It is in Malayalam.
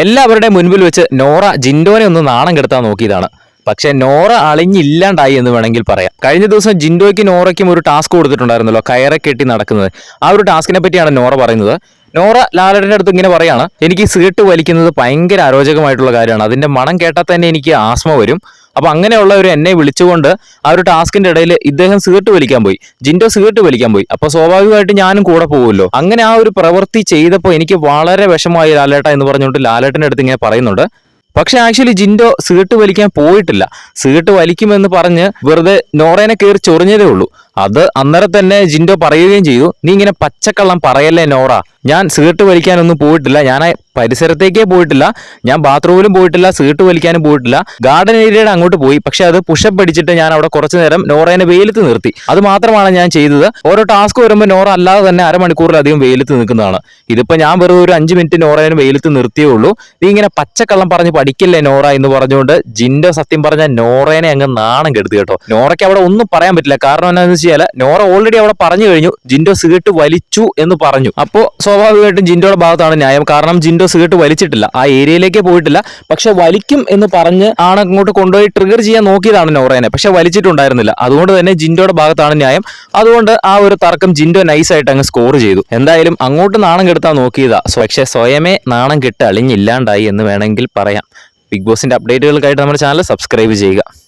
എല്ലാവരുടെയും മുൻപിൽ വെച്ച് നോറ ജിൻഡോനെ ഒന്ന് നാണം കെടുത്താൻ നോക്കിയതാണ്. പക്ഷെ നോറ അളിഞ്ഞില്ലാണ്ടായി എന്ന് വേണമെങ്കിൽ പറയാം. കഴിഞ്ഞ ദിവസം ജിൻഡോയ്ക്കും നോറയ്ക്കും ഒരു ടാസ്ക് കൊടുത്തിട്ടുണ്ടായിരുന്നല്ലോ കയറെ കെട്ടി നടക്കുന്നത്. ആ ഒരു ടാസ്കിനെ പറ്റിയാണ് നോറ പറയുന്നത്. നോറ ലാലടന്റെ അടുത്ത് ഇങ്ങനെ പറയാണ് എനിക്ക് സീട്ട് വലിക്കുന്നത് ഭയങ്കര അരോചകമായിട്ടുള്ള കാര്യമാണ്. അതിന്റെ മണം കേട്ടാൽ തന്നെ എനിക്ക് ആസ്മ വരും. അപ്പൊ അങ്ങനെയുള്ള ഒരു എന്നെ വിളിച്ചുകൊണ്ട് ആ ഒരു ടാസ്കിന്റെ ഇടയിൽ ഇദ്ദേഹം സീർട്ട് വലിക്കാൻ പോയി. ജിൻഡോ സീർട്ട് വലിക്കാൻ പോയി. അപ്പോൾ സ്വാഭാവികമായിട്ട് ഞാനും കൂടെ പോകുമല്ലോ അങ്ങനെ ആ ഒരു പ്രവൃത്തി ചെയ്തപ്പോൾ എനിക്ക് വളരെ വിഷമമായി ലാലേട്ട എന്ന് പറഞ്ഞുകൊണ്ട് ലാലേട്ടന്റെ അടുത്ത് ഇങ്ങനെ പറയുന്നുണ്ട്. പക്ഷെ ആക്ച്വലി ജിൻഡോ സീട്ട് വലിക്കാൻ പോയിട്ടില്ല. സീട്ട് വലിക്കുമെന്ന് പറഞ്ഞ് വെറുതെ നോറേനെ കയറി ചൊറിഞ്ഞതേ ഉള്ളൂ. അത് അന്നേരം തന്നെ ജിൻഡോ പറയുകയും ചെയ്തു. നീ ഇങ്ങനെ പച്ചക്കള്ളം പറയല്ലേ നോറ? ഞാൻ സീട്ട് വലിക്കാനൊന്നും പോയിട്ടില്ല. ഞാൻ പരിസരത്തേക്കേ പോയിട്ടില്ല. ഞാൻ ബാത്റൂമിലും പോയിട്ടില്ല സീട്ട് വലിക്കാനും പോയിട്ടില്ല. ഗാർഡൻ ഏരിയയുടെ അങ്ങോട്ട് പോയി. പക്ഷെ അത് പുഷപ്പ് അടിച്ചിട്ട് ഞാൻ അവിടെ കുറച്ചു നേരം നോറേനെ വെയിലത്ത് നിർത്തി. അത് മാത്രമാണ് ഞാൻ ചെയ്തത്. ഓരോ ടാസ്ക് വരുമ്പോൾ നോറ അല്ലാതെ തന്നെ അരമണിക്കൂറിലധികം വെയിലത്ത് നിൽക്കുന്നതാണ്. ഇതിപ്പോൾ ഞാൻ വെറുതെ ഒരു അഞ്ച് മിനിറ്റ് നോറേനെ വെയിലത്ത് നിർത്തിയേ ഉള്ളൂ. നീ ഇങ്ങനെ പച്ചക്കള്ളം പറഞ്ഞ് പഠിക്കില്ലേ നോറ എന്ന് പറഞ്ഞുകൊണ്ട് ജിൻഡോ സത്യം പറഞ്ഞ നോറേനെ അങ്ങ് നാണം കെടുത്തി കേട്ടോ. നോറയ്ക്ക് അവിടെ ഒന്നും പറയാൻ പറ്റില്ല. കാരണം എന്താണെന്ന് വെച്ചാൽ നോറ ഓൾറെഡി അവിടെ പറഞ്ഞു കഴിഞ്ഞു. ജിൻഡോ സീട്ട് വലിച്ചു എന്ന് പറഞ്ഞു. അപ്പോൾ സ്വാഭാവികമായിട്ടും ജിൻഡോയുടെ ഭാഗത്താണ് ന്യായം. കാരണം ജിൻഡോ സിഗരറ്റ് വലിച്ചിട്ടില്ല. ആ ഏരിയയിലേക്ക് പോയിട്ടില്ല. പക്ഷെ വലിക്കും എന്ന് പറഞ്ഞ് ആണ് അങ്ങോട്ട് കൊണ്ടുപോയി ട്രിഗർ ചെയ്യാൻ നോക്കിയതാണ് നോറേനെ. പക്ഷെ വലിച്ചിട്ടുണ്ടായിരുന്നില്ല. അതുകൊണ്ട് തന്നെ ജിൻഡോയുടെ ഭാഗത്താണ് ന്യായം. അതുകൊണ്ട് ആ ഒരു തർക്കം ജിൻഡോ നൈസായിട്ട് അങ്ങ് സ്കോർ ചെയ്തു. എന്തായാലും അങ്ങോട്ട് നാണം കെടുത്താൻ നോക്കിയതാ. പക്ഷെ സ്വയമേ നാണം കെട്ട് അളിഞ്ഞില്ലാണ്ടായി എന്ന് വേണമെങ്കിൽ പറയാം. ബിഗ് ബോസിന്റെ അപ്ഡേറ്റുകൾക്കായിട്ട് നമ്മുടെ ചാനൽ സബ്സ്ക്രൈബ് ചെയ്യുക.